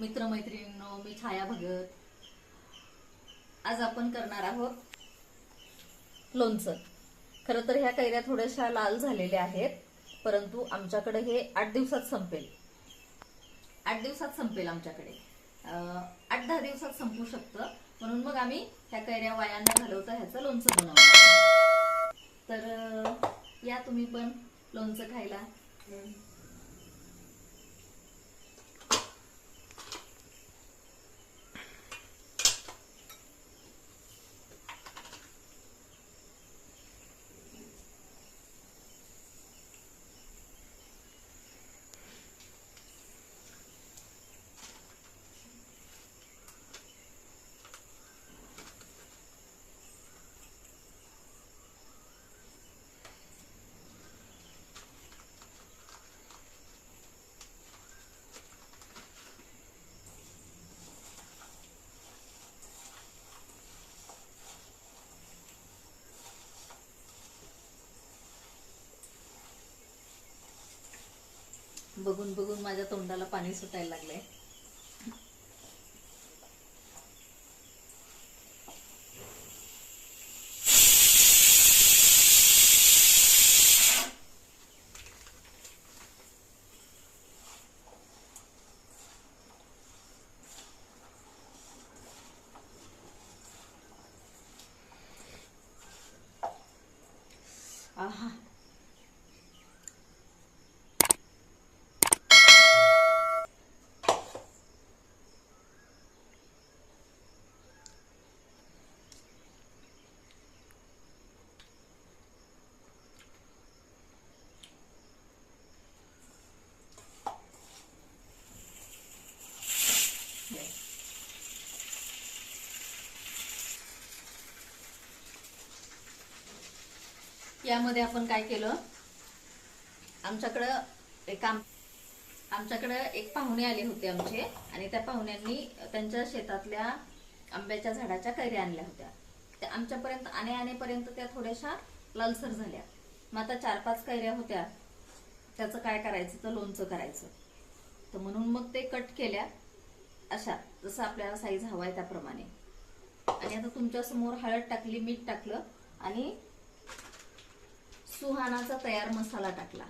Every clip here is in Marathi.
मित्रमैत्रिणींनो मी छाया भगत. आज आपण करणार आहोत लोणचं. खरं तर ह्या कैऱ्या थोड्याशा लाल झालेल्या आहेत परंतु आमच्याकडे हे आठ दिवसात संपेल. आठ दिवसात संपेल आमच्याकडे. आठ दहा दिवसात संपू शकतं. म्हणून मग आम्ही ह्या कैऱ्या वाया न घालवता ह्याचं लोणचं बनवलं तर या तुम्ही पण लोणचं खायला. बघून बघून माझ्या तोंडाला पाणी सुटायला लागलंय. आहा. यामध्ये आपण काय केलं? आमच्याकडं एक आम आमच्याकडं एक पाहुणे आले होते आमचे आणि त्या पाहुण्यांनी त्यांच्या शेतातल्या आंब्याच्या झाडाच्या कैऱ्या आणल्या होत्या. त्या आमच्यापर्यंत आणे आणेपर्यंत त्या थोड्याशा लालसर झाल्या. मग आता चार पाच कैऱ्या होत्या. त्याचं काय करायचं? तर लोणचं करायचं. तर म्हणून मग ते कट केल्या. अशा जसं आपल्याला साईज हवाय त्याप्रमाणे. आणि आता तुमच्यासमोर हळद टाकली मीठ टाकलं आणि सुहानाचा तयार मसाला टाकला.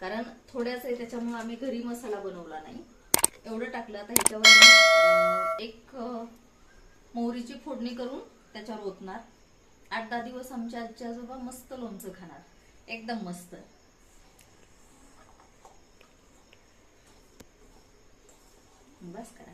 कारण थोड्याच आहे त्याच्यामुळे आम्ही घरी मसाला बनवला नाही. एवढं टाकलं आता ह्याच्यावर एक मोहरीची फोडणी करून त्याच्यावर ओतणार. आठ दहा दिवस आमच्या आजी आजोबा मस्त लोणचं खाणार. एकदम मस्त. बस करा.